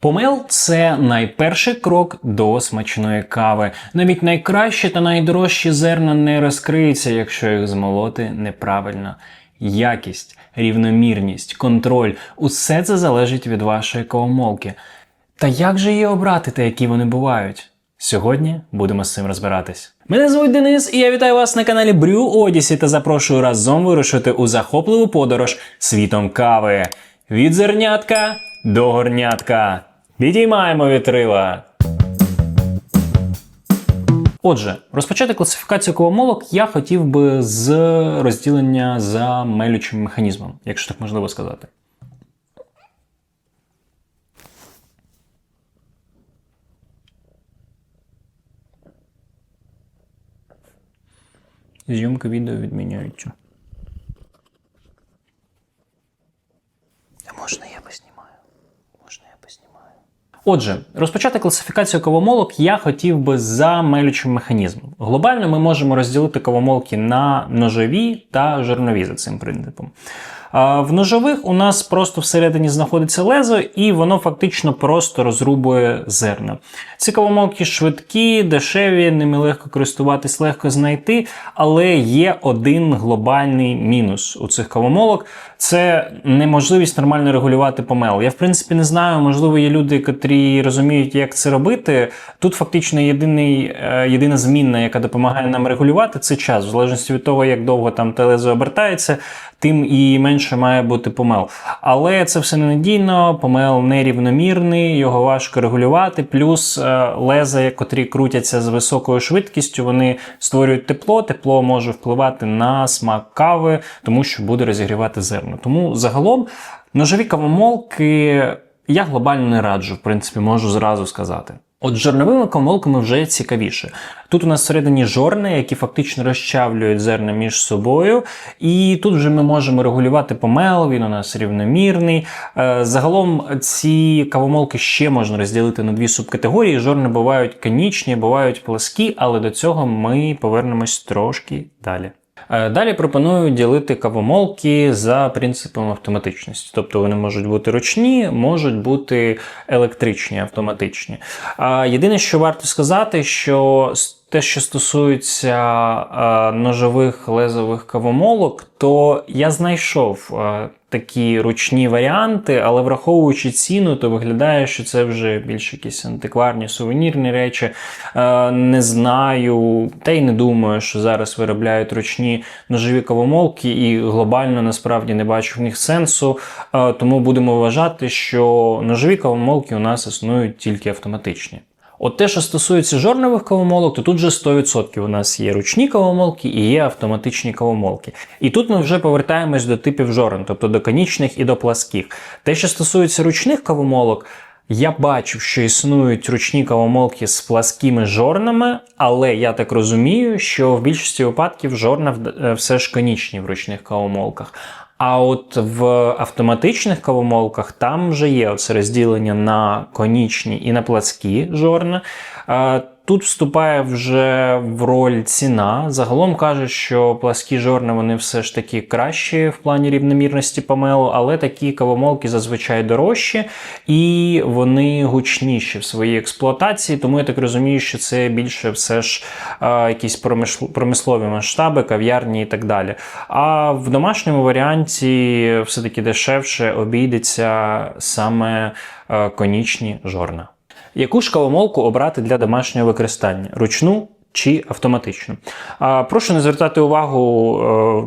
Помел це найперший крок до смачної кави. Навіть найкращі та найдорожчі зерна не розкриються, якщо їх змолоти неправильно. Якість, рівномірність, контроль усе це залежить від вашої кавомолки. Та як же її обрати та які вони бувають? Сьогодні будемо з цим розбиратись. Мене звуть Денис, і я вітаю вас на каналі Брю Одісі та запрошую разом вирушити у захопливу подорож світом кави. Від зернятка до горнятка. Підіймаємо вітрила. Отже, розпочати класифікацію кавомолок я хотів би з розділення за мелючим механізмом, якщо так можливо сказати. Зйомка відео відміняється. А можна я познімаю? Отже, розпочати класифікацію кавомолок я хотів би за мелючим механізмом. Глобально ми можемо розділити кавомолки на ножові та жирнові за цим принципом. В ножових у нас просто всередині знаходиться лезо, і воно фактично просто розрубує зерна. Ці кавомолки швидкі, дешеві, ними легко користуватись, легко знайти, але є один глобальний мінус у цих кавомолок це неможливість нормально регулювати помел. Я в принципі не знаю, можливо, є люди, котрі розуміють, як це робити. Тут фактично єдиний, е, єдина змінна, яка допомагає нам регулювати, це час. В залежності від того, як довго там те лезо обертається, тим і менше має бути помел. Але це все ненадійно, помел нерівномірний, його важко регулювати. Плюс е, леза, котрі крутяться з високою швидкістю, вони створюють тепло. Тепло може впливати на смак кави, тому що буде розігрівати зерна. Тому загалом ножові кавомолки я глобально не раджу, в принципі, можу зразу сказати. От жорновими кавомолками вже цікавіше. Тут у нас всередині жорни, які фактично розчавлюють зерна між собою, і тут вже ми можемо регулювати помел, він у нас рівномірний. Е, Загалом ці кавомолки ще можна розділити на дві субкатегорії. Жорни бувають конічні, бувають пласкі, але до цього ми повернемось трошки далі. Е, Далі пропоную ділити кавомолки за принципом автоматичності. Тобто вони можуть бути ручні, можуть бути електричні, автоматичні. Єдине, що варто сказати, що те, що стосується е, ножових лезових кавомолок, то я знайшов е, такі ручні варіанти, але враховуючи ціну, то виглядає, що це вже більш якісь антикварні сувенірні речі. Е, Не знаю, та й не думаю, що зараз виробляють ручні ножові кавомолки, і глобально насправді не бачу в них сенсу. Е, Тому будемо вважати, що ножові кавомолки у нас існують тільки автоматичні. От те, що стосується жорнових кавомолок, то тут вже 100% у нас є ручні кавомолки і є автоматичні кавомолки. І тут ми вже повертаємось до типів жорен, тобто до конічних і до пласких. Те, що стосується ручних кавомолок, я бачив, що існують ручні кавомолки з пласкими жорнами, але я так розумію, що в більшості випадків жорна е, все ж конічні в ручних кавомолках. А от в автоматичних кавомолках там вже є оце розділення на конічні і на пласкі жорна. Тут вступає вже в роль ціна. Загалом кажуть, що пласкі жорна вони все ж таки кращі в плані рівномірності помелу, але такі кавомолки зазвичай дорожчі і вони гучніші в своїй експлуатації. Тому я так розумію, що це більше все ж е, якісь промислові масштаби, кав'ярні і так далі. А в домашньому варіанті все-таки дешевше обійдеться саме е, конічні жорна. Яку шкаломолку обрати для домашнього використання? Ручну чи автоматичну? А, прошу не звертати увагу,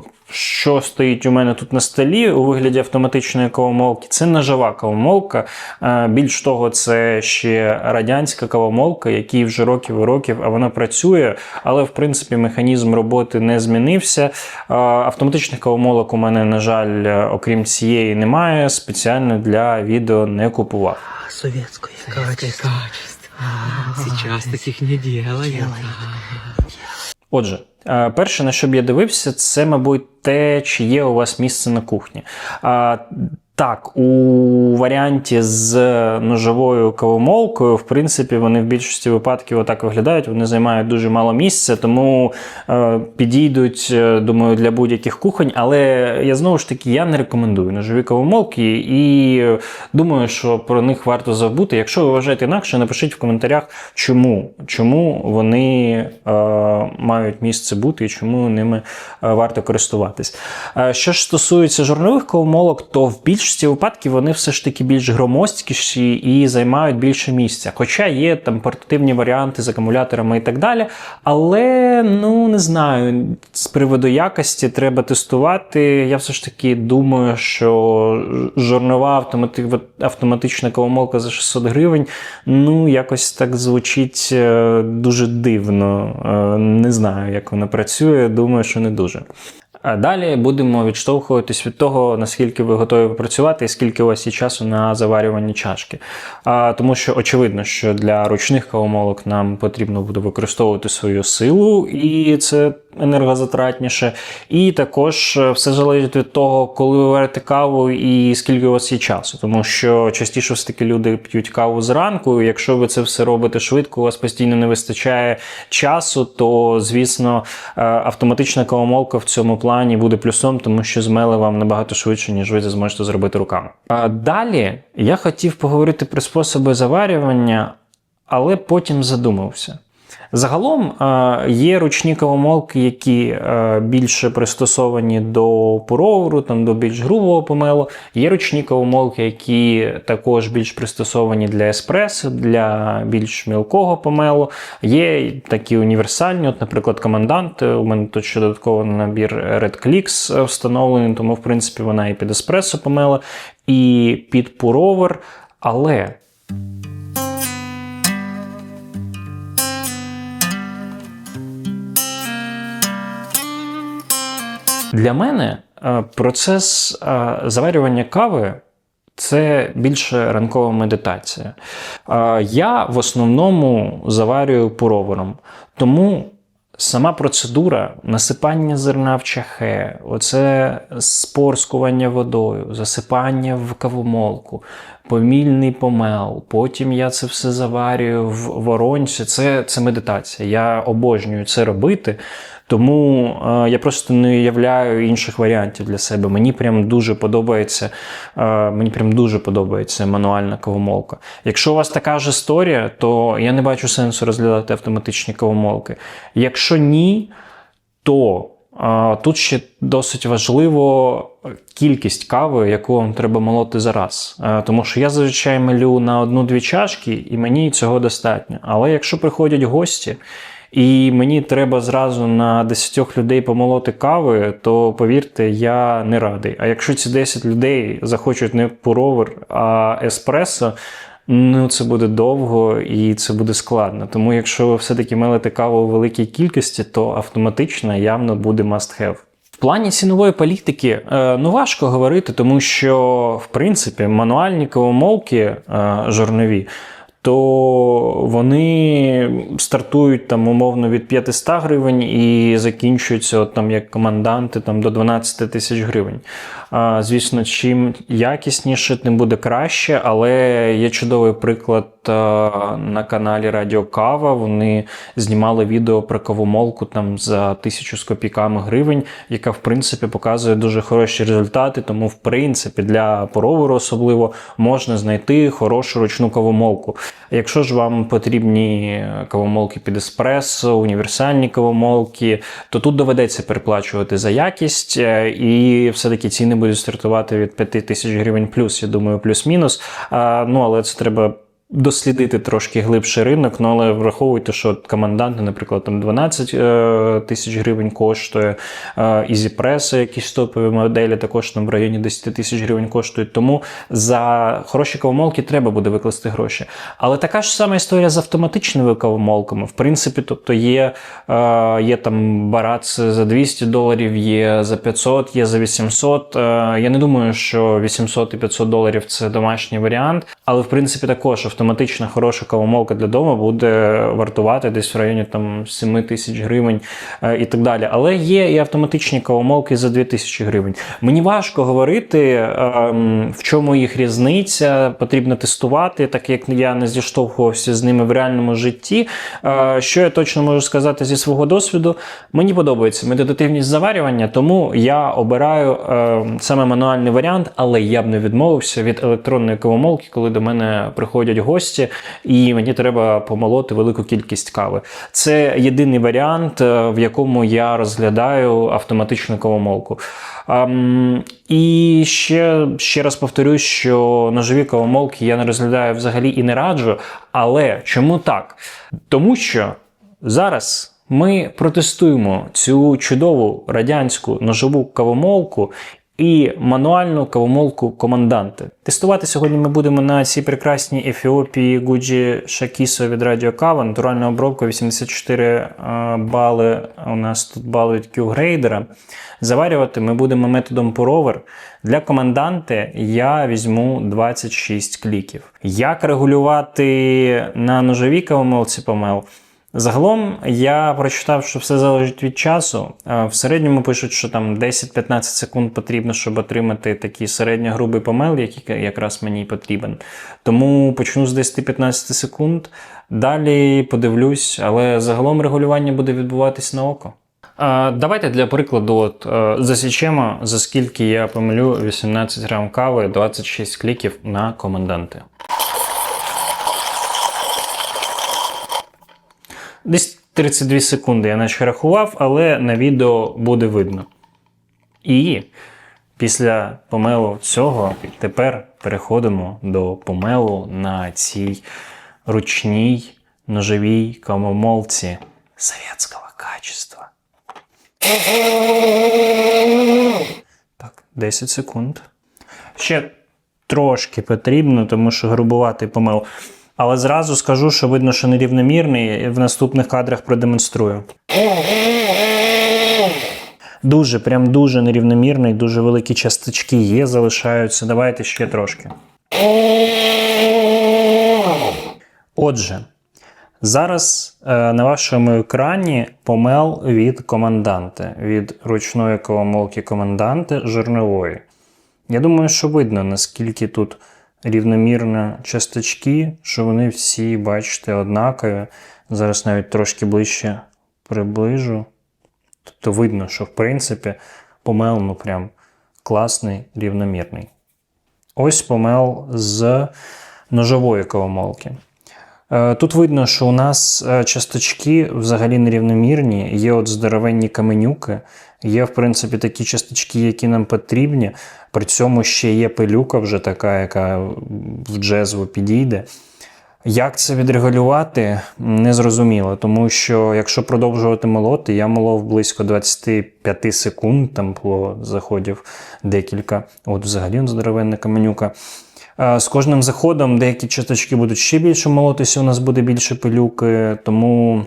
е, що стоїть у мене тут на столі у вигляді автоматичної кавомолки. Це ножова кавомолка. Е, Більш того, це ще радянська кавомолка, якій вже років і років, а вона працює, але в принципі механізм роботи не змінився. Е, Автоматичних кавомолок у мене, на жаль, окрім цієї, немає. Спеціально для відео не купував. Качество. качество. Сейчас таких не делают. Отже, е, перше, на що б я дивився, це, мабуть, те, чи є у вас місце на кухні. Так, у варіанті з ножовою кавомолкою, в принципі, вони в більшості випадків отак виглядають. Вони займають дуже мало місця, тому е, підійдуть, е, думаю, для будь-яких кухонь. Але я знову ж таки я не рекомендую ножові кавомолки і е, думаю, що про них варто забути. Якщо ви вважаєте інакше, напишіть в коментарях, чому, чому вони е, мають місце бути і чому ними е, варто користуватись. Що ж стосується жорнових кавомолок, то в більшості випадків вони все ж таки більш громоздкіші і займають більше місця. Хоча є там портативні варіанти з акумуляторами і так далі. Але ну не знаю, з приводу якості треба тестувати. Я все ж таки думаю, що жорнова автомати... автоматична кавомолка за 600 гривень, ну якось так звучить е, дуже дивно. Е, Не знаю, як вона працює. Думаю, що не дуже. А далі будемо відштовхуватись від того, наскільки ви готові працювати і скільки у вас є часу на заварювання чашки. А, тому що очевидно, що для ручних кавомолок нам потрібно буде використовувати свою силу, і це енергозатратніше. І також е, все залежить від того, коли ви варите каву і скільки у вас є часу. Тому що частіше все таки люди п'ють каву зранку. І якщо ви це все робите швидко, у вас постійно не вистачає часу, то звісно е, автоматична кавомолка в цьому плані буде плюсом, тому що змели вам набагато швидше, ніж ви це зможете зробити руками. А далі я хотів поговорити про способи заварювання, але потім задумався. Загалом е, є ручні кавомолки, які е, більше пристосовані до пуроверу, там до більш грубого помелу. Є ручні кавомолки, які також більш пристосовані для еспресо, для більш мілкого помелу. Є такі універсальні, от, наприклад, командант. У мене тут ще додатково набір Red Clicks встановлений, тому в принципі вона і під еспресо помела, і під пуровер. Але Для мене е, процес е, заварювання кави це більше ранкова медитація. Е, Я в основному заварюю пуровером, тому сама процедура насипання зерна в чахе, оце спорскування водою, засипання в кавомолку, помільний помел, потім я це все заварюю в воронці. Це, це медитація. Я обожнюю це робити. Тому е, я просто не уявляю інших варіантів для себе. Мені прям дуже подобається. Е, мені прям дуже подобається мануальна кавомолка. Якщо у вас така ж історія, то я не бачу сенсу розглядати автоматичні кавомолки. Якщо ні, то е, тут ще досить важливо кількість кави, яку вам треба молоти за раз. Е, Тому що я зазвичай мелю на одну-дві чашки, і мені цього достатньо. Але якщо приходять гості. І мені треба зразу на 10 людей помолоти кави, то повірте, я не радий. А якщо ці 10 людей захочуть не пуровер, а еспресо, ну це буде довго і це буде складно. Тому якщо ви все-таки мелите каву у великій кількості, то автоматично явно буде must have. В плані цінової політики е, ну важко говорити, тому що в принципі мануальні кавомолки е, жорнові то вони стартують там умовно від 500 гривень і закінчуються от, там як команданти там до 12 тисяч гривень. А, Звісно, чим якісніше, тим буде краще, але є чудовий приклад на каналі Радіо Кава. Вони знімали відео про кавомолку там за тисячу з копійками гривень, яка в принципі показує дуже хороші результати. Тому, в принципі, для пороверу особливо можна знайти хорошу ручну кавомолку. Якщо ж вам потрібні кавомолки під еспресо, універсальні кавомолки, то тут доведеться переплачувати за якість, е, і все-таки ціни будуть стартувати від 5 тисяч гривень плюс, я думаю, плюс-мінус. Ну, але це треба. Дослідити трошки глибший ринок, ну але враховуйте, що команданти, наприклад, там 12 е, тисяч гривень коштує, е, ізіпреси, якісь топові моделі, також там в районі 10 тисяч гривень коштують. Тому за хороші кавомолки треба буде викласти гроші. Але така ж сама історія з автоматичними кавомолками. В принципі, тобто є, е, є там барац за 200 доларів, є за 500, є за 800. Е, я не думаю, що 800 і 500 доларів це домашній варіант, але в принципі також автоматичні автоматична хороша кавомолка для дому буде вартувати десь в районі там 7 тисяч гривень е, і так далі. Але є і автоматичні кавомолки за 2 тисячі гривень. Мені важко говорити, ем, в чому їх різниця, потрібно тестувати, так як я не зіштовхувався з ними в реальному житті. Е, Що я точно можу сказати зі свого досвіду? Мені подобається медитативність заварювання, тому я обираю е, саме мануальний варіант, але я б не відмовився від електронної кавомолки, коли до мене приходять гості, і мені треба помолоти велику кількість кави. Це єдиний варіант, е, в якому я розглядаю автоматичну кавомолку. І ще, ще раз повторюсь, що ножові кавомолки я не розглядаю взагалі і не раджу. Але чому так? Тому що зараз ми протестуємо цю чудову радянську ножову кавомолку і мануальну кавомолку команданти. Тестувати сьогодні ми будемо на цій прекрасній Ефіопії Гуджі Шакісо від Радіо Кава. Натуральна обробка 84 е, бали. У нас тут від Q-грейдера. Заварювати ми будемо методом поровер. Для команданти я візьму 26 кліків. Як регулювати на ножовій кавомолці помел? Загалом я прочитав, що все залежить від часу. В середньому пишуть, що там 10-15 секунд потрібно, щоб отримати такий середньогрубий помел, який якраз мені потрібен. Тому почну з 10-15 секунд. Далі подивлюсь, але загалом регулювання буде відбуватись на око. Давайте для прикладу от, е, засічемо, за скільки я помилю 18 грам кави, 26 кліків на коменданти. Десь 32 секунди я наче рахував, але на відео буде видно. І після помелу цього тепер переходимо до помелу на цій ручній ножовій камомолці совєтського качества. Так, 10 секунд. Ще трошки потрібно, тому що грубуватий помел. Але зразу скажу, що видно, що нерівномірний. В наступних кадрах продемонструю. Дуже, прям дуже нерівномірний, дуже великі часточки є, залишаються. Давайте ще трошки. Отже, зараз е, на вашому екрані помел від команданти, від ручної кавомолки команданти жирнової. Я думаю, що видно, наскільки тут рівномірно часточки, що вони всі, бачите, однакові. Зараз навіть трошки ближче приближу. Тобто видно, що в принципі помел ну прям класний, рівномірний. Ось помел з ножової кавомолки. Е, Тут видно, що у нас е, часточки взагалі нерівномірні, є от здоровенні каменюки, є, в принципі, такі часточки, які нам потрібні. При цьому ще є пилюка вже така, яка в джезву підійде. Як це відрегулювати, незрозуміло, тому що якщо продовжувати молоти, я молов близько 25 секунд, там було заходів декілька. От взагалі здоровенна каменюка. З кожним заходом деякі часточки будуть ще більше молотися, у нас буде більше пилюки, тому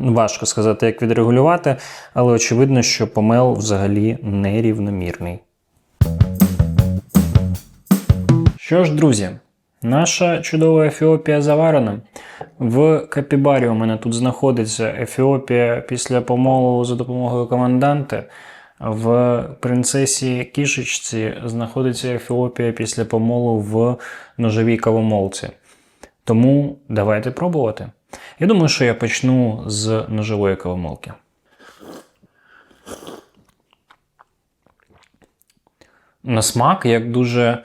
важко сказати, як відрегулювати, але очевидно, що помел взагалі нерівномірний. Що ж, друзі, наша чудова Ефіопія заварена. В капібарі у мене тут знаходиться Ефіопія після помолу за допомогою команданти. В принцесі кішечці знаходиться Ефіопія після помолу в ножовій кавомолці. Тому давайте пробувати. Я думаю, що я почну з ножової кавомолки. На смак як дуже,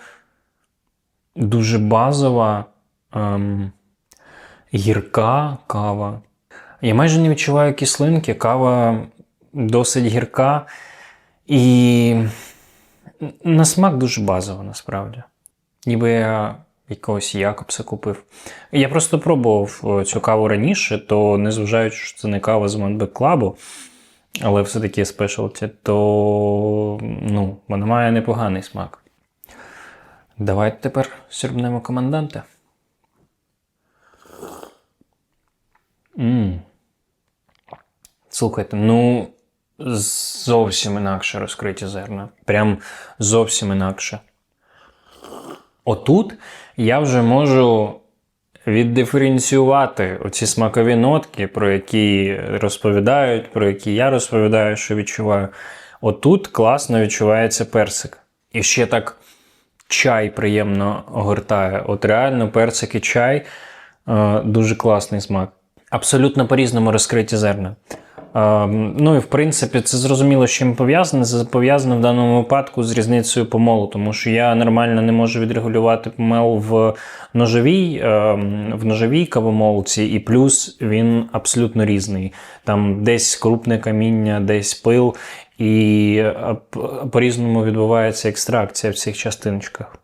дуже базова, ем, гірка кава. Я майже не відчуваю кислинки, кава досить гірка. І на смак дуже базово, насправді. Ніби я якогось Якобса купив. Я просто пробував е, цю каву раніше, то незважаючи, що це не кава з Монбек Клабу, але все-таки спешалті, то ну, вона має непоганий смак. Давайте тепер сірбнемо команданта. М. Слухайте, ну зовсім інакше розкриті зерна. Прям зовсім інакше. Отут я вже можу віддиференціювати оці смакові нотки, про які розповідають, про які я розповідаю, що відчуваю. Отут класно відчувається персик. І ще так чай приємно огортає. От реально персик і чай е, дуже класний смак. Абсолютно по-різному розкриті зерна. Е, ну і в принципі, це зрозуміло, з чим пов'язане. Це пов'язано в даному випадку з різницею помолу, тому що я нормально не можу відрегулювати помел в ножовій, е, в ножовій кавомолці, і плюс він абсолютно різний. Там десь крупне каміння, десь пил, і е, по-різному відбувається екстракція в цих частиночках.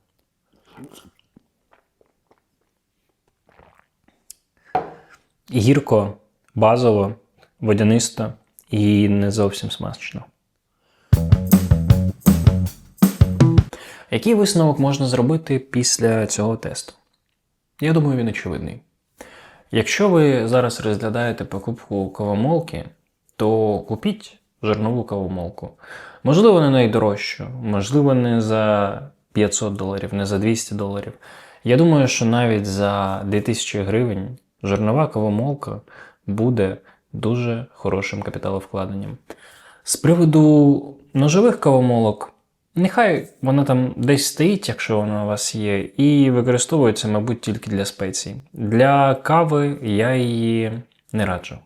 Гірко, базово, водянисто і не зовсім смачно. Який висновок можна зробити після цього тесту? Я думаю, він очевидний. Якщо ви зараз розглядаєте покупку кавомолки, то купіть жирнову кавомолку. Можливо, не найдорожчу, можливо, не за 500 доларів, не за 200 доларів. Я думаю, що навіть за 2000 гривень жирнова кавомолка буде дуже хорошим капіталовкладенням. З приводу ножових кавомолок, нехай вона там десь стоїть, якщо вона у вас є, і використовується, мабуть, тільки для спецій. Для кави я її не раджу.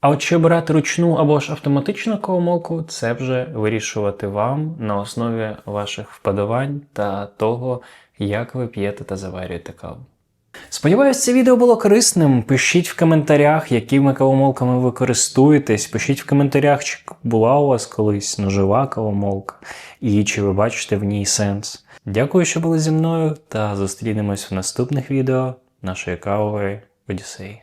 А от чи обирати ручну або ж автоматичну кавомолку, це вже вирішувати вам на основі ваших вподобань та того, як ви п'єте та заварюєте каву. Сподіваюсь, це відео було корисним. Пишіть в коментарях, якими кавомолками ви користуєтесь. Пишіть в коментарях, чи була у вас колись ножива кавомолка, і чи ви бачите в ній сенс. Дякую, що були зі мною, та зустрінемось в наступних відео нашої кавової Одіссеї.